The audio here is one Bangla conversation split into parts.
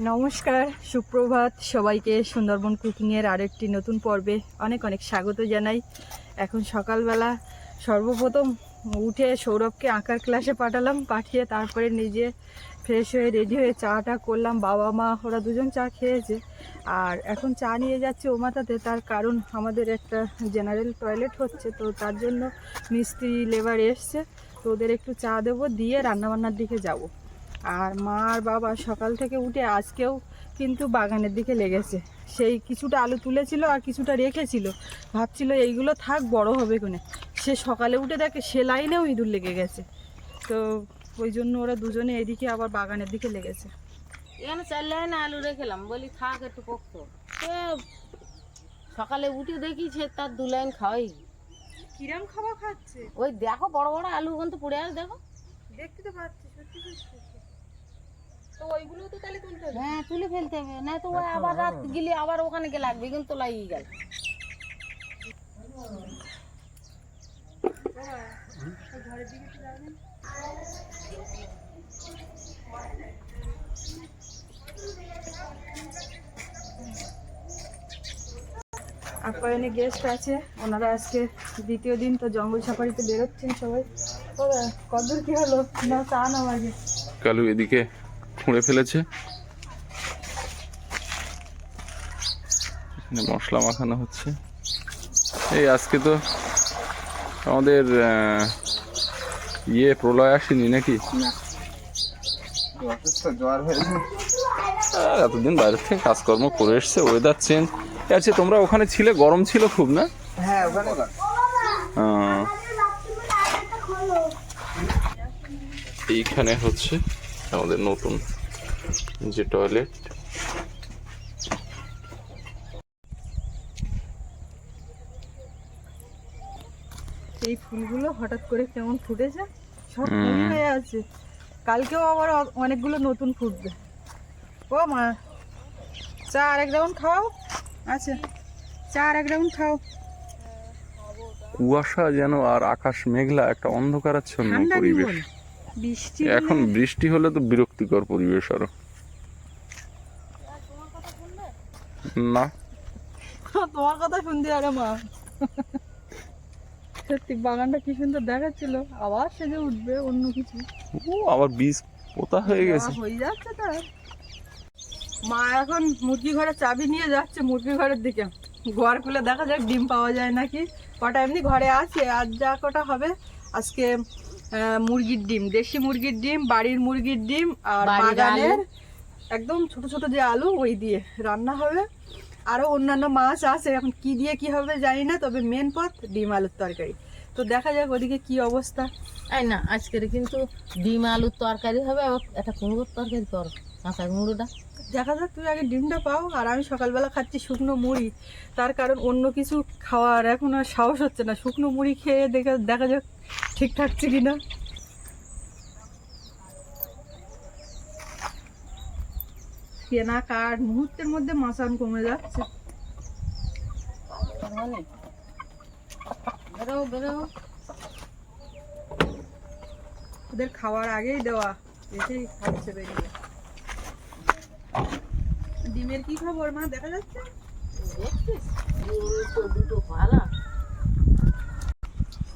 নমস্কার, সুপ্রভাত। সবাইকে সুন্দরবন কুকিংয়ের আরেকটি নতুন পর্বে অনেক অনেক স্বাগত জানাই। এখন সকালবেলা সর্বপ্রথম উঠে সৌরভকে আঁকার ক্লাসে পাঠালাম, পাঠিয়ে তারপরে নিজে ফ্রেশ হয়ে রেডি হয়ে চাটা করলাম। বাবা মা, ওরা দুজন চা খেয়েছে। আর এখন চা নিয়ে যাচ্ছে ও মাথাতে। তার কারণ আমাদের একটা জেনারেল টয়লেট হচ্ছে, তো তার জন্য মিস্ত্রি লেবার এসছে। তো ওদের একটু চা দেবো, দিয়ে রান্নাবান্নার দিকে যাব। আর মা আর বাবা সকাল থেকে উঠে আজকেও কিন্তু বাগানের দিকে লেগেছে। সেই কিছুটা আলু তুলেছিল আর কিছুটা রেখেছিল। ভাবছিল এইগুলো থাক বড় হবে কোনে। সে সকালে উঠে দেখে সে লাইনেও ইঁদুর লেগে গেছে। তো ওই জন্য ওরা দুজনে এদিকে আবার বাগানের দিকে লেগেছে। এখানে চার লাইনে আলু রেখেলাম বলি থাক একটু পোক্ত সে সকালে উঠে দেখি সে তার দু লাইন খাওয়াই। কিরাম খাবার খাচ্ছে? ওই দেখো বড় বড় আলু কিন্তু পড়ে আছে দেখো। দেখতে তো পাচ্ছি সত্যি সত্যি। তো ওইগুলো তো তাহলে তুলতে হবে। হ্যাঁ তুলে ফেলতে হবে। না তো ওই আবার রাত গেলে আবার ওখানে গিয়ে লাগবে কিন্তু লাগিয়ে গেল। ঘরের দিকে যাবেন আপ্যায়নে গেস্ট আছে ওনারা আজকে দ্বিতীয় দিন তো জঙ্গল সাফারিতে বেরোচ্ছেন সবাই। কদর কি হলো? না চা আগে কালু এদিকে। খুঁড়ে ফেলেছে। এখানে মশলা মাখানো হচ্ছে। এই আজকে তো আমাদের ইয়ে প্রলয় আসেনি নাকি? এতদিন বাইরে থেকে কাজকর্ম করে এসছে ওয়েদার চেঞ্জ আচ্ছা তোমরা ওখানে ছিলে? গরম ছিল খুব না? আহ, এইখানে হচ্ছে আমাদের নতুন যে টয়লেট এই ফুলগুলো হঠাৎ করে কেমন ফুটেছে? সব ফুল হয়ে আছে। কালকেও আবার অনেকগুলো নতুন ফুটবে। ও মা চা আর এক রাউন্ড খাও। আচ্ছা চা আর এক রাউন্ড খাও। কুয়াশা যেন আর আকাশ মেঘলা একটা অন্ধকারাচ্ছন্ন পরিবেশ। বৃষ্টি এখন বৃষ্টি হলে তো বিরক্তিকর পরিবেশ আরও। না। তোমার কথা শুনতে আরে মা। সত্যি বাগানটা কি সুন্দর দেখাচ্ছিল। আবার সেজে উঠবে অন্য কিছু। ও আবার বীজ পোতা হয়ে গেছে। হয়ে যাচ্ছে তার মা এখন মুরগি ঘরের চাবি নিয়ে যাচ্ছে মুরগি ঘরের দিকে। ঘর খুলে দেখা যাক ডিম পাওয়া যায় নাকি। কটা এমনি ঘরে আছে আজ যা কটা হবে আজকে মুরগির ডিম দেশি মুরগির ডিম বাড়ির মুরগির ডিম আর বাগানের একদম ছোট ছোট যে আলু ওই দিয়ে রান্না হবে। আরও অন্যান্য মাছ আছে এখন কি দিয়ে কি হবে জানি না তবে মেন পথ ডিম আলুর তরকারি। তো দেখা যাক ওদিকে কি অবস্থা। এই না আজকের কিন্তু ডিম আলুর তরকারি হবে আবার একটা কুমড়োর তরকারি কর কাঁচা কুমড়োটা। দেখা যাক তুই আগে ডিমটা পাও আর আমি সকালবেলা খাচ্ছি শুকনো মুড়ি। তার কারণ অন্য কিছু খাওয়ার এখন আর সাহস হচ্ছে না। শুকনো মুড়ি খেয়ে দেখে দেখা যাক ঠিক থাকছে কিনা? কেনা কার মুহূর্তের মধ্যে মাসান কমে যাচ্ছে। বেরো বেরো। ওদের খাওয়ার আগেই দেওয়া এসেই খাচ্ছে বেরিয়ে। ডিমের কি খবর মা? দেখা যাচ্ছে? দেখছিস? দুটো পালা।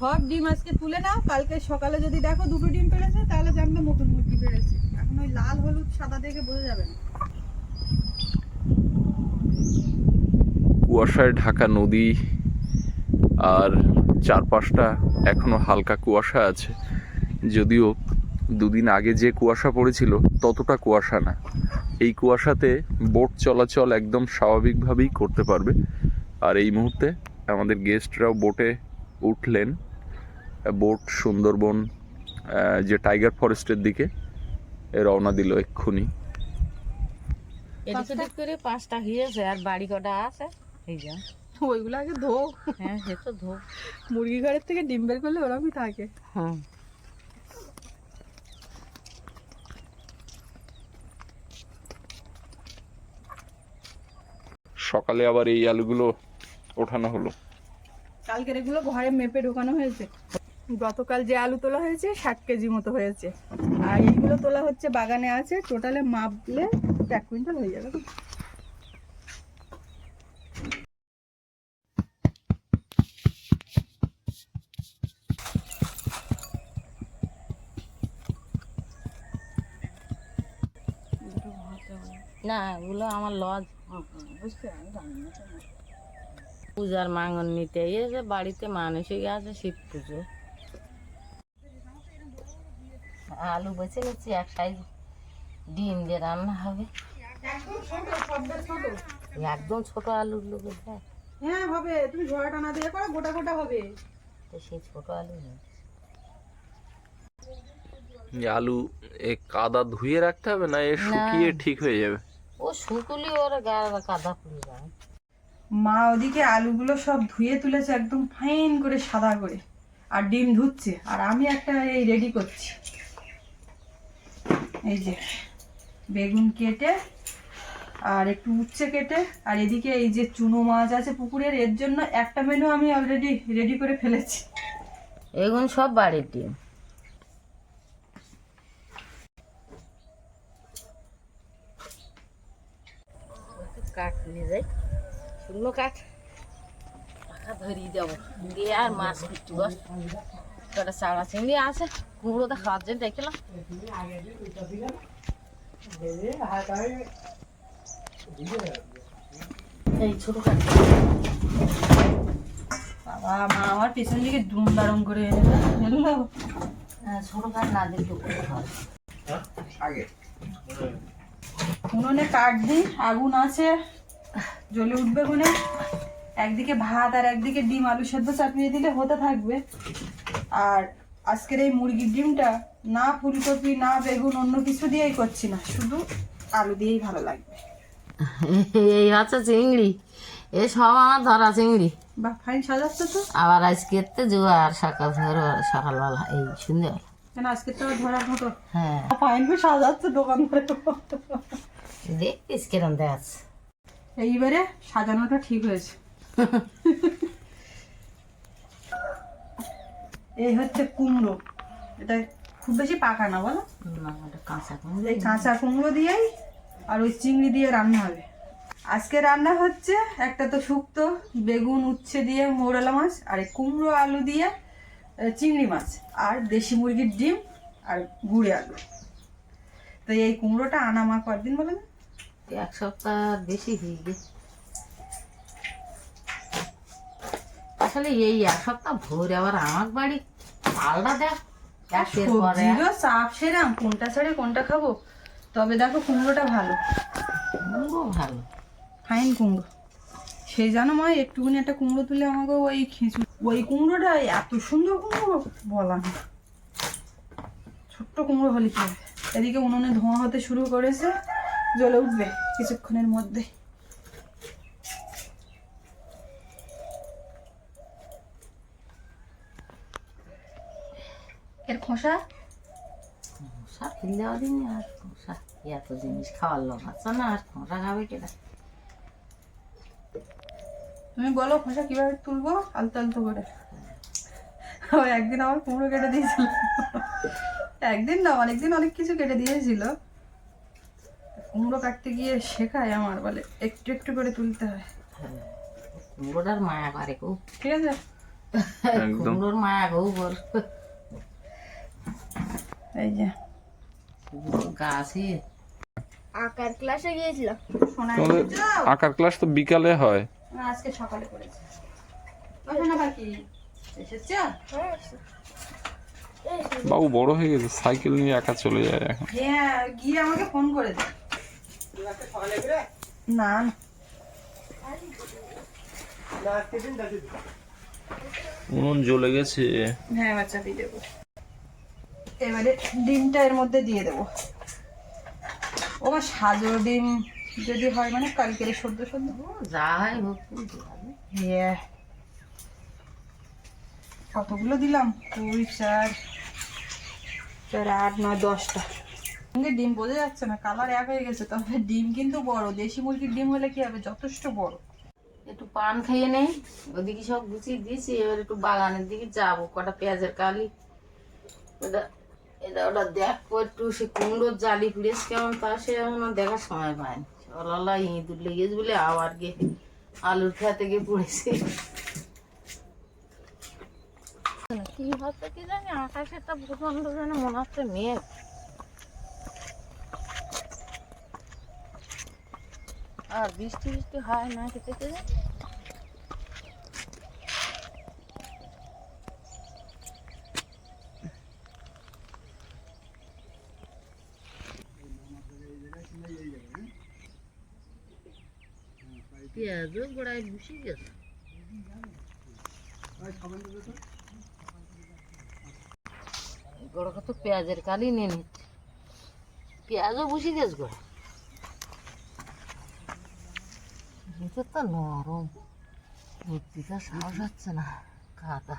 সব ডিম আজকে তুলে নাও, কালকে সকালে যদি দেখো দুটো ডিম পেরেছে, তাহলে জানবে নতুন মুরগি পেরেছে। এখন ওই লাল, হলুদ, সাদা দেখে বোঝা যাবে না। কুয়াশায় ঢাকা নদী আর চারপাশটা এখনও হালকা কুয়াশা আছে। যদিও দুদিন আগে যে কুয়াশা পড়েছিল, ততটা কুয়াশা না। এই কুয়াশাতে বোট চলাচল একদম স্বাভাবিকভাবেই করতে পারবে। আর এই মুহূর্তে আমাদের গেস্টরাও বোটে উঠলেন। বোট সুন্দরবন যে টাইগার ফরেস্টের দিকে এ রওনা দিল এক্ষুনি। এদিক করে পাঁচটা হয়েছে আর বাড়ি কটা আছে? এই যা। ওইগুলো আগে ধো হ্যাঁ সে তো ধো মুরগি ঘরের থেকে ডিম বের করলে ওরকমই থাকে। হ্যাঁ। সকালে আবার এই আলুগুলো ওঠানো হলো। কালকের এগুলো ঘরে মেপে ঢোকানো হয়েছে। গতকাল যে আলু তোলা হয়েছে ষাট কেজি মতো হয়েছে। আর এইগুলো তোলা হচ্ছে বাগানে আছে টোটালে মাপলে মোটামুটি এক কুইন্টাল হয়ে যাবে। না এগুলো আমার লজ। পূজার মাঙ্গন নিতে এসে বাড়িতে মানুষই আছে শিব পুজো। আলু বেছে নিচ্ছি এক সাইজ ডিম দিয়ে রান্না হবে। একদম ছোট আলুর লোকের দেয় হ্যাঁ হবে। তুমি ঝোড়া টানা দিয়ে করো গোটা গোটা হবে। তো সেই ছোট আলু আলু এ কাদা ধুয়ে রাখতে হবে না এ শুকিয়ে ঠিক হয়ে যাবে? ও শুকুলি ওর গায়ে কাদা পুড়ে যায়। মা ওদিকে আলুগুলো সব ধুয়ে তুলেছে একদম ফাইন করে সাদা করে। আর ডিম ধুচ্ছে আর আমি একটা এই রেডি করছি। এই যে, বেগুন কেটে আর একটু উচ্ছে কেটে, আর এদিকে এই যে চুনো মাছ আছে পুকুরের, এর জন্য একটা মেনু আমি অলরেডি রেডি করে ফেলেছি। এগুন সব বাড়ির ডিম। কাঠ নিয়ে যাই। শুকনো কাঠ। পাখা ধরিয়ে যাব দিয়ে আর মাছ বস কটা চাড়া চিংড়ি আছে কুমড়োটা খাওয়ার জন্য দেখলাম। এই ছোট বাবা মা আমার পেছন দিকে দুম দারম করে হ্যাঁ, ছোট কাঠ না দেখলে হয় উনুনে কাঠ দিই আগুন আছে জ্বলে উঠবে কোনে একদিকে ভাত আর একদিকে ডিম আলু সেদ্ধ চাপিয়ে দিলে হতে থাকবে। আর আজকের এই মুরগির ডিমটা না ফুলকপি না বেগুন অন্য কিছু দিয়েই করছি না শুধু আলু দিয়েই ভালো লাগবে। এই হচ্ছে চিংড়ি এ সব আমার ধরা চিংড়ি। বা ফাইন সাজাচ্ছে তো। আবার আজকে তো জোয়ার সকাল ধরো সকালবেলা এই সন্ধ্যেবেলা কেন আজকে তো ধরার মতো? হ্যাঁ। ফাইন করে সাজাচ্ছে দোকান করে। দেখতিস কিরম দেখাচ্ছে। এইবারে সাজানোটা ঠিক হয়েছে। এই হচ্ছে কুমড়ো। এটা খুব বেশি পাকা না বলো? কাঁচা এই কাঁচা কুমড়ো দিয়েই আর ওই চিংড়ি দিয়ে রান্না হবে। আজকে রান্না হচ্ছে একটা তো শুক্তো বেগুন উচ্ছে দিয়ে মৌরলা মাছ আর এই কুমড়ো আলু দিয়ে চিংড়ি মাছ আর দেশি মুরগির ডিম আর গুড়ে আলু। তো এই কুমড়োটা আনা মা কদিন বলে না? এক সপ্তাহ বেশি হয়ে গেছে। আসলে এই এক সপ্তাহ ভোর আবার আমার বাড়ি সবজিরও চাপ সেরাম কোনটা ছেড়ে কোনটা খাব? তবে দেখো কুমড়োটা ভালো। কুমড়ো ভালো। ফাইন কুমড়ো। সেই জানো মা একটুখানি একটা কুমড়ো তুলে আমাকে ওই খিঁচু ওই কুমড়োটা এত সুন্দর কুমড়ো বলা না। ছোট্ট কুমড়ো হলে কি এদিকে উনুনে ধোঁয়া হতে শুরু করেছে জ্বলে উঠবে কিছুক্ষণের মধ্যে এর খোসা? খোসা ফেলে দেওয়া দিন আর খোসা এত জিনিস খাওয়ার লোক আছে না আর খোসা খাবে কেটা তুমি বলো খোসা কীভাবে তুলবো? আলতো আলতো করে। একদিন আমার কুমড়ো কেটে দিয়েছিল। একদিন না অনেকদিন অনেক কিছু কেটে দিয়েছিল। কুমড়ো কাটতে গিয়ে শেখায় আমার বলে একটু একটু করে তুলতে হয়। কুমড়োটার মায়া করে খুব ঠিক আছে? কুমড়োর মায়া গো বল। এই যে। গাছে। আঁকার ক্লাসে গিয়েছিলাম আঁকার ক্লাস তো বিকালে হয়। আজকে সকালে করেছে। ও বাকি এসেছ? বাবু বড় হয়ে গেছে সাইকেল নিয়ে একা চলে যায় এখন। হ্যাঁ গিয়ে আমাকে ফোন করে দে। না না। উনুন জ্বলে গেছে। হ্যাঁ বাচ্চা দিয়ে দেবো। এবারে ডিমটা এর মধ্যে দিয়ে দেবো। ও মা সাজো ডিম যদি হয় মানে কালকের সদ্য সদ্য। যা হয় হোক হ্যাঁ কতগুলো দিলাম? কুড়ি চার চার আট নয় দশটা। সঙ্গে ডিম বোঝা যাচ্ছে না কালার এক হয়ে গেছে তবে ডিম কিন্তু বড়। দেশি মুরগির ডিম হলে কি হবে? যথেষ্ট বড়। একটু পান খেয়ে নেই ওদিকে সব গুছিয়ে দিয়েছি এবার একটু বাগানের দিকে যাব কটা পেঁয়াজের কালি। ওটা এটা ওটা দেখব একটু, সে কুমড়োর জালি পুড়েছে কেমন, তা সে এখনও দেখার সময় পায়নি। সকালবেলা ইঁদুর লেগেছে বলে আবার গিয়ে আলুর খেতে গিয়ে পড়েছে। কি হচ্ছে কি জানি, আকাশে একটা প্রচণ্ড যেন মনে হচ্ছে মেঘ। আর বৃষ্টি বৃষ্টি হয় না খেতে খেতে পেঁয়াজও গেছে পেঁয়াজের কালি নিয়ে নিচ্ছে। পেঁয়াজও বসে গেছে গোড়া তো নরম। ভর্তিটা সাহস হচ্ছে না খাতা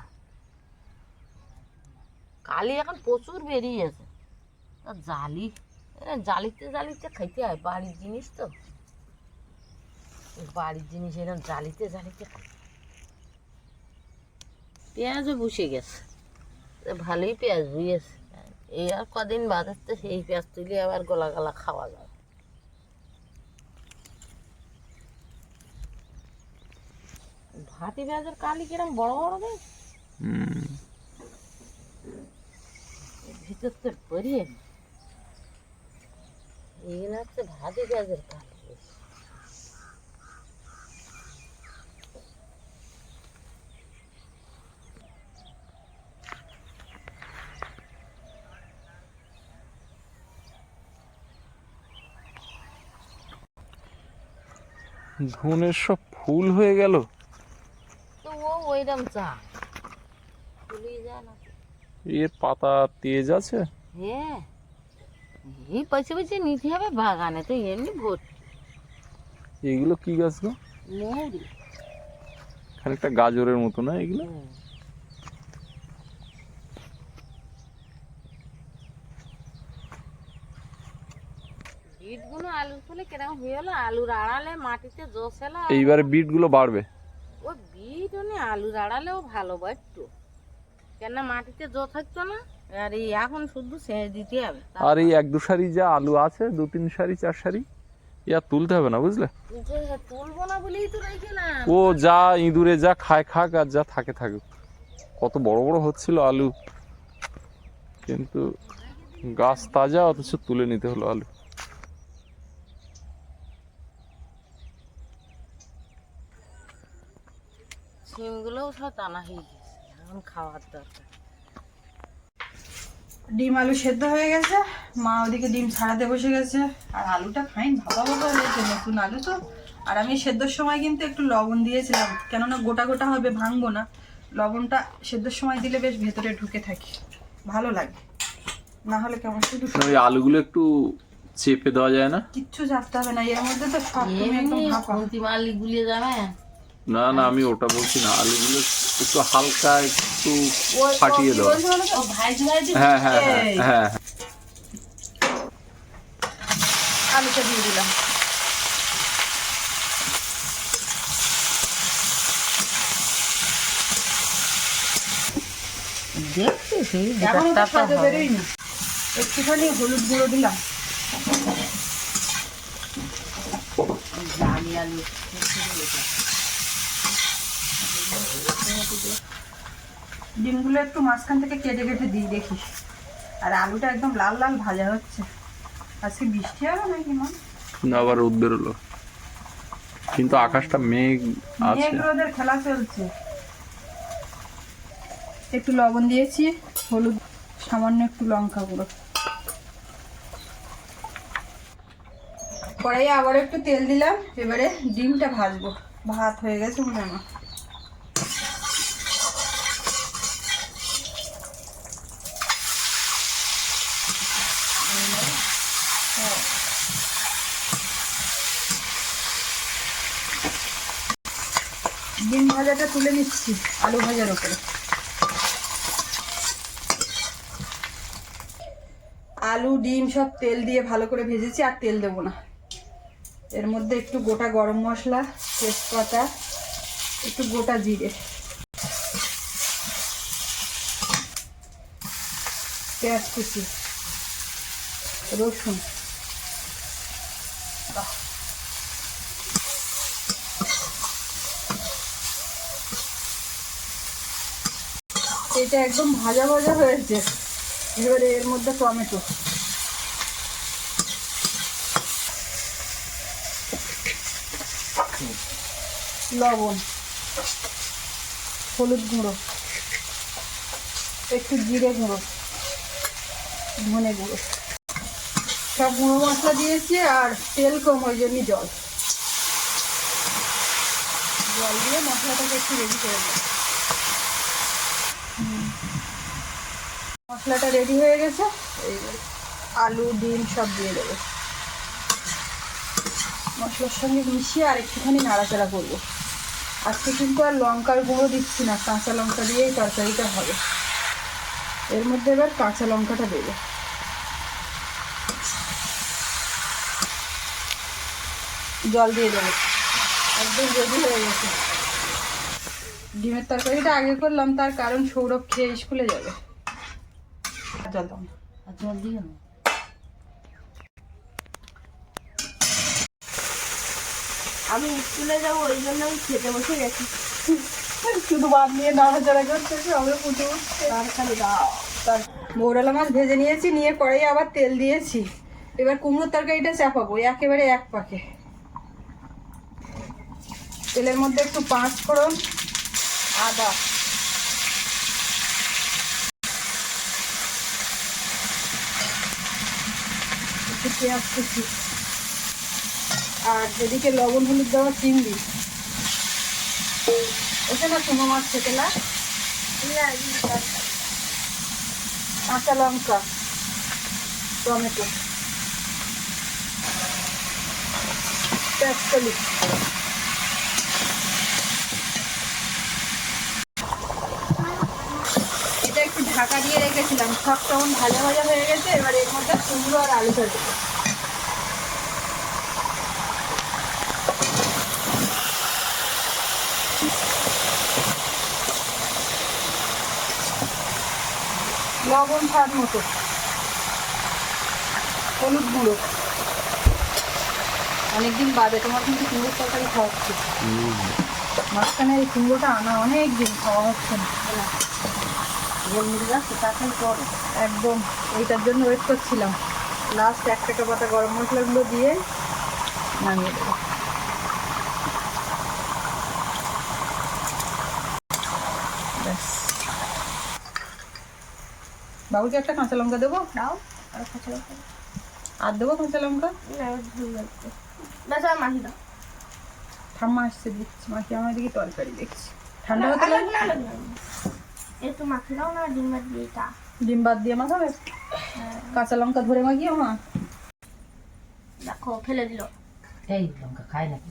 কালি এখন প্রচুর বেরিয়েছে। তা জালি জালিতে জালিতে খাইতে হয়, বাড়ির জিনিস তো। বাড়ির জিনিস এরকম জালিতে জালিতে খাই। পেঁয়াজও বসে গেছে। ভালোই পেঁয়াজ বুঝেছে এই আর কদিন বাজার তো সেই পেঁয়াজ তুলে আবার গলা গলা খাওয়া যাবে ভাতি পেঁয়াজের কালি কিরম বড় বড় দেয় ভিতর তো বেরিয়ে এগুলো হচ্ছে ভাতি পেঁয়াজের কালি। ধনের সব ফুল হয়ে গেল। তো ও ওইরকম চা। ফুলিয়ে যায় না। এর পাতা তেজ আছে? হ্যাঁ। এই পয়সা পয়সা নিতে হবে বাগানে তো এমনি ভর্তি এগুলো কি গাছ গো? মৌরি। খানিকটা গাজরের মতো না এগুলো বিটগুলো আলুর ফলে কীরকম হয়ে গেলো আলুর আড়ালে মাটিতে জস এলো এইবারে বিটগুলো বাড়বে। ও বিট উনি আলুর আড়ালেও ভালো বাড়তো কেন মাটিতে জো থাকতো না আর এই এখন শুধু সেচ দিতে হবে। আর এই এক দু সারি যা আলু আছে দু তিন সারি চার সারি ইয়া তুলতে হবে না বুঝলে? তুলবো না বলেই তো রেখেলাম। ও যা ইঁদুরে যা খায় খাক আর যা থাকে থাকুক। কত বড় বড় হচ্ছিল আলু। কিন্তু গাছ তাজা অথচ তুলে নিতে হলো আলু। সিমগুলোও সব টানা হয়ে গেছে এখন খাওয়ার দরকার। ডিম আলু সেদ্ধ হয়ে গেছে মা ওদিকে ডিম ছাড়াতে বসে গেছে। আর আলুটা ফাইন ভাবা ভাবা হয়েছে নতুন আলু তো। আর আমি সেদ্ধর সময় কিন্তু একটু লবণ দিয়েছিলাম কেননা গোটা গোটা হবে ভাঙবো না। লবণটা সেদ্ধর সময় দিলে বেশ ভেতরে ঢুকে থাকে ভালো লাগে। না হলে কেমন শুধু ওই আলুগুলো একটু চেপে দেওয়া যায় না? কিচ্ছু চাপতে হবে না এর মধ্যে তো সব তুমি একদম ভাপা। মালি গুলিয়ে যাবে না না আমি ওটা বলছি না। আলুগুলো একটু হালকা একটু ফাটিয়ে দাও। হ্যাঁ হ্যাঁ হ্যাঁ হ্যাঁ। আলুটা দিয়ে দিলাম। একটুখানি হলুদ গুঁড়ো দিলাম। জালি আলু। ডিমগুলো একটু মাঝখান থেকে কেটে কেটে দিই দেখিস আর আলুটা একদম লাল লাল ভাজা হচ্ছে। আজকে বৃষ্টি হবে নাকি মা? না আবার রোদ বেরোলো। কিন্তু আকাশটা মেঘ আছে। মেঘ রোদের খেলা চলছে। একটু লবণ দিয়েছি হলুদ সামান্য একটু লঙ্কা গুঁড়ো। কড়াইয়ে আবার একটু তেল দিলাম এবারে ডিমটা ভাজবো। ভাত হয়ে গেছে মনে হয় ডিম ভাজাটা তুলে নিচ্ছি, আলু ভাজার ওপরে আলু, ডিম সব তেল দিয়ে ভালো করে ভেজেছি, আর তেল দেবো না। এর মধ্যে একটু গোটা গরম মশলা, তেজপাতা, একটু গোটা জিরে। পেঁয়াজ কুচি, রসুন। এটা একদম ভাজা ভাজা হয়েছে। এবারে এর মধ্যে টমেটো। লবণ। হলুদ গুঁড়ো। একটু জিরে গুঁড়ো। ধনে গুঁড়ো। সব গুঁড়ো মশলা দিয়েছি আর তেল কম, ওই জন্যই জল। জল দিয়ে মশলাটাকে একটু রেডি করে দেবো মশলাটা রেডি হয়ে গেছে। আলু, ডিম সব দিয়ে দেবো। মশলার সঙ্গে মিশিয়ে আর একটুখানি নাড়াচাড়া করব। আজকে কিন্তু আর লঙ্কার গুঁড়ো দিচ্ছি না, কাঁচা লঙ্কা দিয়েই তরকারিটা হবে। এর মধ্যে এবার কাঁচা লঙ্কাটা দেবো। জল দিয়ে দেবো। একদম রেডি হয়ে গেছে। ডিমের তরকারিটা আগে করলাম, তার কারণ সৌরভ খেয়ে স্কুলে যাবে। জল দাও। আর জল দিও না আমি স্কুলে যাব ওই জন্য আমি খেতে বসে গেছি। শুধু ভাত নিয়ে নাড়াচাড়া করতেছে উঠছে। আর খালি দাও। তার মৌরালা মাছ ভেজে নিয়েছি নিয়ে কড়াই আবার তেল দিয়েছি। এবার কুমড়োর তরকারিটা চাপাবো একেবারে এক পাকে। তেলের মধ্যে একটু পাঁচ ফোড়ন আদা পেঁয়াজ কুচি আর এদিকে লবণ হলুদ দেওয়া চিংড়ি। ওকে না কুমো মাছ খেতে না? কাঁচা লঙ্কা, টমেটো। পেঁয়াজকলি এটা একটু ঢাকা দিয়ে রেখেছিলাম। সব তখন ভাজা ভাজা হয়ে গেছে এবার এর মধ্যে কুমড়ো আর আলু দেবো লবণ স্বাদ মতো। হলুদ গুঁড়ো। অনেকদিন বাদে তোমার কিন্তু কুমড়োর তরকারি খাওয়া হচ্ছে। মাঝখানে এই কুমড়োটা আনা অনেক দিন খাওয়া হচ্ছে না। যাচ্ছে করো একদম এইটার জন্য ওয়েট করছিলাম। লাস্ট এক টাকা পাতা গরম মশলাগুলো দিয়ে নামিয়ে দেবো। বাবুকে একটা কাঁচা লঙ্কা দেবো? দাও আর কাঁচা লঙ্কা। আর দেবো কাঁচা লঙ্কা? মাখি দাও। ঠাম্মা আসছে দেখছি। মাকে আমার দিকে তরকারি দেখছি। ঠান্ডা হতে লাগবে না, আলাদা না। একটু মাখি দাও না ডিম বাদ দিয়ে তা ডিম বাদ দিয়ে মাখাবে? কাঁচা লঙ্কা ধরে মাখিও মা দেখো ফেলে দিল। এই লঙ্কা খায় নাকি?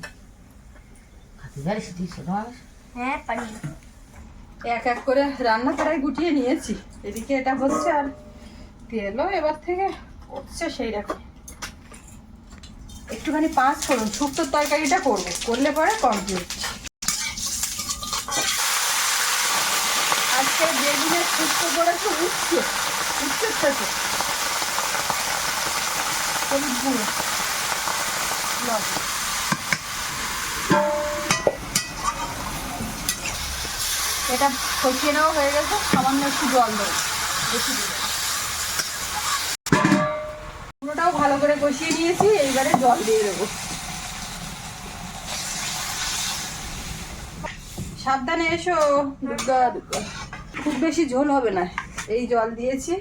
খাতে জানিস তুই ছোট মানুষ? হ্যাঁ পারি। এক এক করে রান্না করাই গুটিয়ে নিয়েছি। এদিকে এটা হচ্ছে আর তেলও এবার থেকে হচ্ছে সেই রকম একটুখানি পাঁচ করুন শুক্তোর তরকারিটা করব। করলে পরে কমপ্লিট আজকে বেগুনের শুক্তো করেছে উঠছে উঠছে থেকে। এটা কষিয়ে নেওয়া হয়ে গেছে, সামান্য একটু জল দেবো। বেশি দেবো পুরোটাও ভালো করে কষিয়ে নিয়েছি, এইবারে জল দিয়ে দেবো। সাবধানে এসো, দুর্গা দুর্গা। বেশি ঝোল হবে না। এই জল দিয়েছি।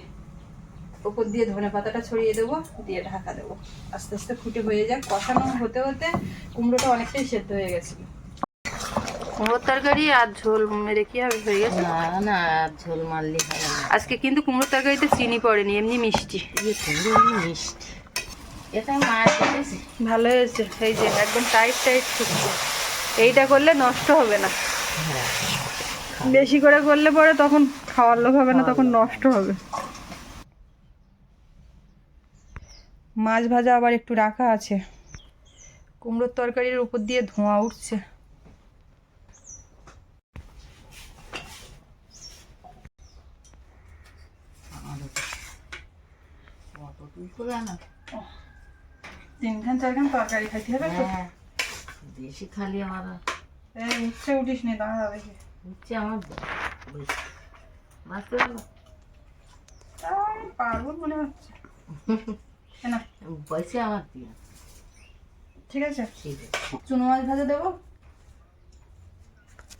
ওপর দিয়ে ধনে পাতাটা ছড়িয়ে দেবো দিয়ে ঢাকা দেবো। আস্তে আস্তে ফুটে হয়ে যাক। কষানো হতে হতে কুমড়োটা অনেকটাই সেদ্ধ হয়ে গেছিল কুমড়োর তরকারি আর ঝোল মেরে কি হবে হয়ে গেছে? না না আর ঝোল মারলে হবে না। আজকে কিন্তু কুমড়োর তরকারিতে চিনি পড়েনি এমনি মিষ্টি। মিষ্টি। এটা মাছ ভালো হয়েছে। এই যে একদম টাইট টাইট ফুটছে এইটা করলে নষ্ট হবে না। বেশি করে করলে পরে তখন খাওয়ার লোক হবে না তখন নষ্ট হবে। মাছ ভাজা আবার একটু রাখা আছে। কুমড়োর তরকারির উপর দিয়ে ধোঁয়া উঠছে। তিনখান চারখান তরকারি খাইতে হবে তো। হ্যাঁ বেশি খালি আমার এই উঠছে উঠিস নি দাঁড়া দেখি। হচ্ছে আমার বাঁচতে পারব পারব মনে হচ্ছে না আমার দিয়ে ঠিক আছে? ঠিক আছে. চুনো মাছ ভাজা দেবো?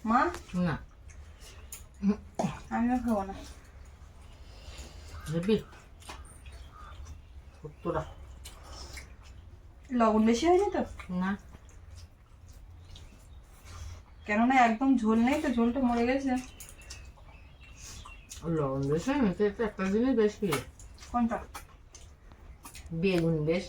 মা? না। আমিও খাব না। লবণ বেশি হয়নি তো? না। কেননা একদম ঝোল নেই তো ঝোলটা মরে গেছে। লবণ বেশি একটা জিনিস বেশি কোনটা? বেগুন বেশ।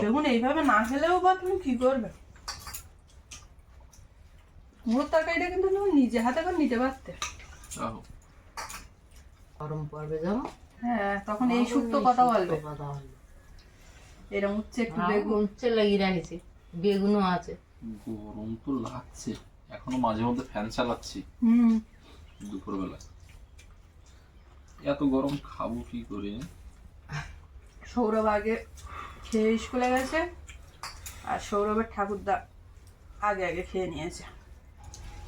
বেগুন এইভাবে না খেলেও বা তুমি কি করবে? কুমড়োর তরকারিটা কিন্তু তুমি নিজে হাতে করে নিতে পারতে। গরম পড়বে যাব। হ্যাঁ তখন এই শুক্তো কথা বলবে। কথা বলবে। এরকম হচ্ছে একটু বেগুন বেগুন। হচ্ছে লাগিয়ে রাখেছি। বেগুনও আছে। গরম তো লাগছে। এখনও মাঝে মধ্যে ফ্যান চালাচ্ছি। হুম। দুপুরবেলা। এত গরম খাব কি করে? সৌরভ আগে খেয়ে স্কুলে গেছে আর সৌরভের ঠাকুরদা আগে আগে খেয়ে নিয়েছে।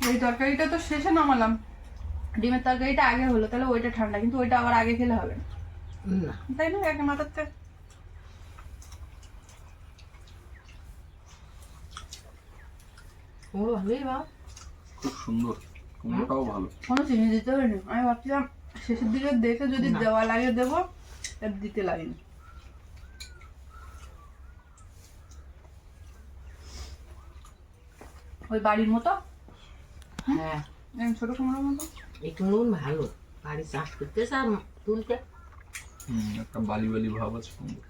ওই তরকারিটা তো শেষে নামালাম। ডিমের তরকারিটা আগে হলো তাহলে ওইটা ঠান্ডা কিন্তু ওইটা আবার আগে খেলে হবে না। তাই না এক মাথাতে ও ভালোই বা খুব সুন্দর কুমড়োটাও ভালো। কোনো চিনি দিতে হয়নি। আমি ভাবছিলাম শেষের দিকে দেখে যদি দেওয়া লাগে দেবো আর দিতে লাগেনি। ওই বাড়ির মতো? হ্যাঁ। এরকম ছোট কুমড়োর মতো? একটু নুন ভালো। বাড়ি চাষ করতে আর তুলতে। একটা বালি বালি ভাব আছে কুমড়ো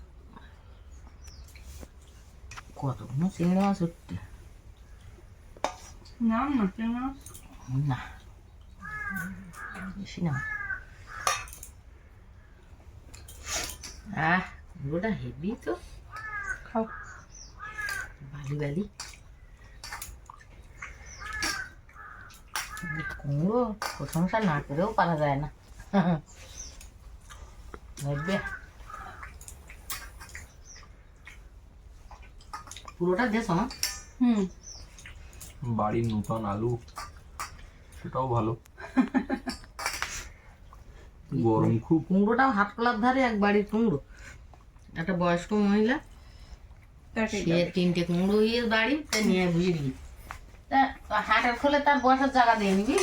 চিংড়ি মাছ উঠতে না না না বেশি না আহ কুমড়োটা হেভি তো খাও বালি বালি কুমড়ো প্রশংসা না করেও পারা যায় না দেখবে পুরোটা দেশ আমার হুম বাড়ির নতুন আলু সেটাও ভালো। গরম খুব। কুমড়োটাও হাত কলার ধারে এক বাড়ির কুমড়ো। একটা বয়স্ক মহিলা সে তিনটে কুমড়ো ইয়ে বাড়ি তা নিয়ে বুঝলি তা হাটের খোলে তার বসার জায়গা দিয়ে নিবি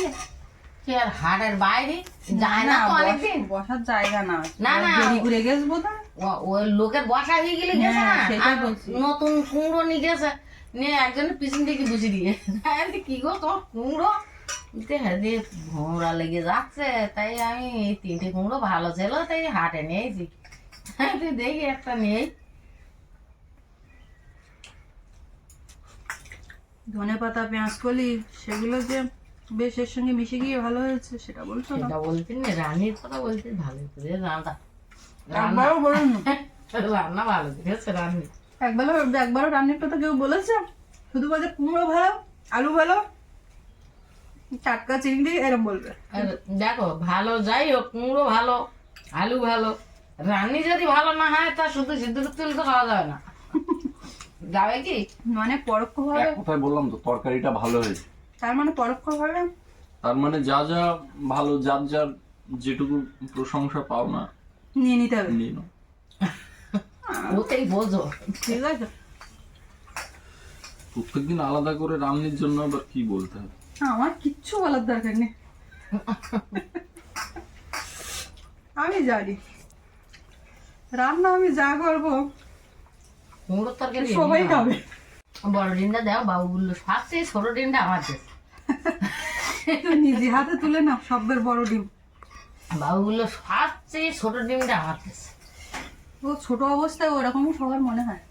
সে আর হাটের বাইরে যায় না তো অনেকদিন। বসার জায়গা না। না, না। গেছবো তো ও- ওই লোকের বসা হয়ে গেলে গেছে না? হ্যাঁ, বলছি। নতুন কুমড়ো নিয়ে গেছে। নিয়ে একজনের পিছন দিকে বুঝে দিয়ে। কি গো তোমার কুমড়ো? বলতে, হ্যাঁ দিয়ে লেগে যাচ্ছে তাই আমি এই তিনটে কুমড়ো ভালো ছিল তাই হাটে নিয়েছি। বলি, দেখি একটা নিয়ে ধনে পাতা পেঁয়াজ কলি সেগুলো যে বেশ এর সঙ্গে মিশে গিয়ে ভালো হয়েছে সেটা বলছো সেটা বলছি না রান্নির কথা বলছি ভালো করে রান্না রান্না। একবারও বলুন? রান্না ভালো করেছে রান্নি। একবারও একবারও রান্নার কথা কেউ বলেছে? শুধু বলছে কুমড়ো ভালো আলু ভালো টাটকা চিংড়ি এরম বলবে। দেখো ভালো যাই হোক কুমড়ো ভালো আলু ভালো। রান্নি যদি ভালো না হয় তা শুধু সিদ্ধ তুলে তো খাওয়া যাবে না। যাবে কি? মানে পরোক্ষ ভাবে এক কথায় বললাম তো তরকারিটা ভালো হয়েছে। তার মানে পরোক্ষ ভাবে তার মানে যা যা ভালো যার যার যেটুকু প্রশংসা পাও না নিয়ে নিতে হবে। নিয়ে নাও। ওতেই বোঝো। ঠিক আছে। প্রত্যেকদিন আলাদা করে রান্নার জন্য আবার কি বলতে হবে আমার কিচ্ছু বলার দরকার নেই। আমি জানি। রান্না আমি যা করব কুমড়োর তরকারি সবাই খাবে। বড় ডিমটা দাও বাবু বলল ফার্স্টে ছোট ডিমটা আমার দেশ নিজে হাতে তুলে না সবের বড় ডিম। বাবু বলল ফার্স্টে ছোট ডিমটা আমার দেশ ও ছোট অবস্থায় ওরকমই সবার মনে হয়।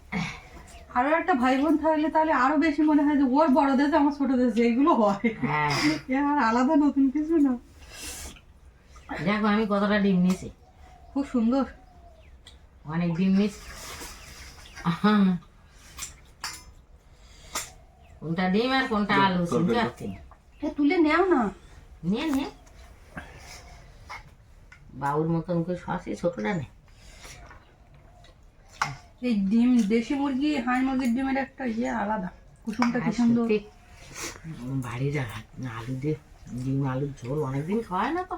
আরও একটা ভাই বোন থাকলে তাহলে আরও বেশি মনে হয় যে ওর বড় দেশ আমার ছোট দেশ এইগুলো হয়। হ্যাঁ। আর আলাদা নতুন কিছু না। দেখো আমি কতটা ডিম নিয়েছি। খুব সুন্দর। অনেক ডিম নিয়েছি। কোনটা ডিম আর কোনটা আলু শুনতে পাচ্ছি তুলে নেও না। নিয়ে নে। বাবুর মতন করে শশি ছোটটা নেই এই ডিম দেশি মুরগি হাঁস মুরগির ডিমের একটা ইয়ে আলাদা। কুসুমটা কি সুন্দর? সত্যি। বাড়ির আলু দিয়ে ডিম আলুর ঝোল অনেকদিন খাওয়ায় না তো।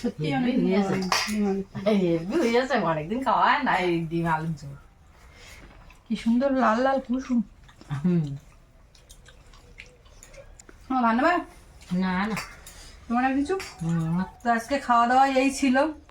সত্যি হেব্বি হয়েছে। ডিম আলু। হেব্বি হয়ে গেছে অনেকদিন খাওয়ায় না এই ডিম আলুর ঝোল। কি সুন্দর লাল লাল কুসুম। হুম। না না। তোমার কিছু? তো আজকে খাওয়া দাওয়া এই ছিল।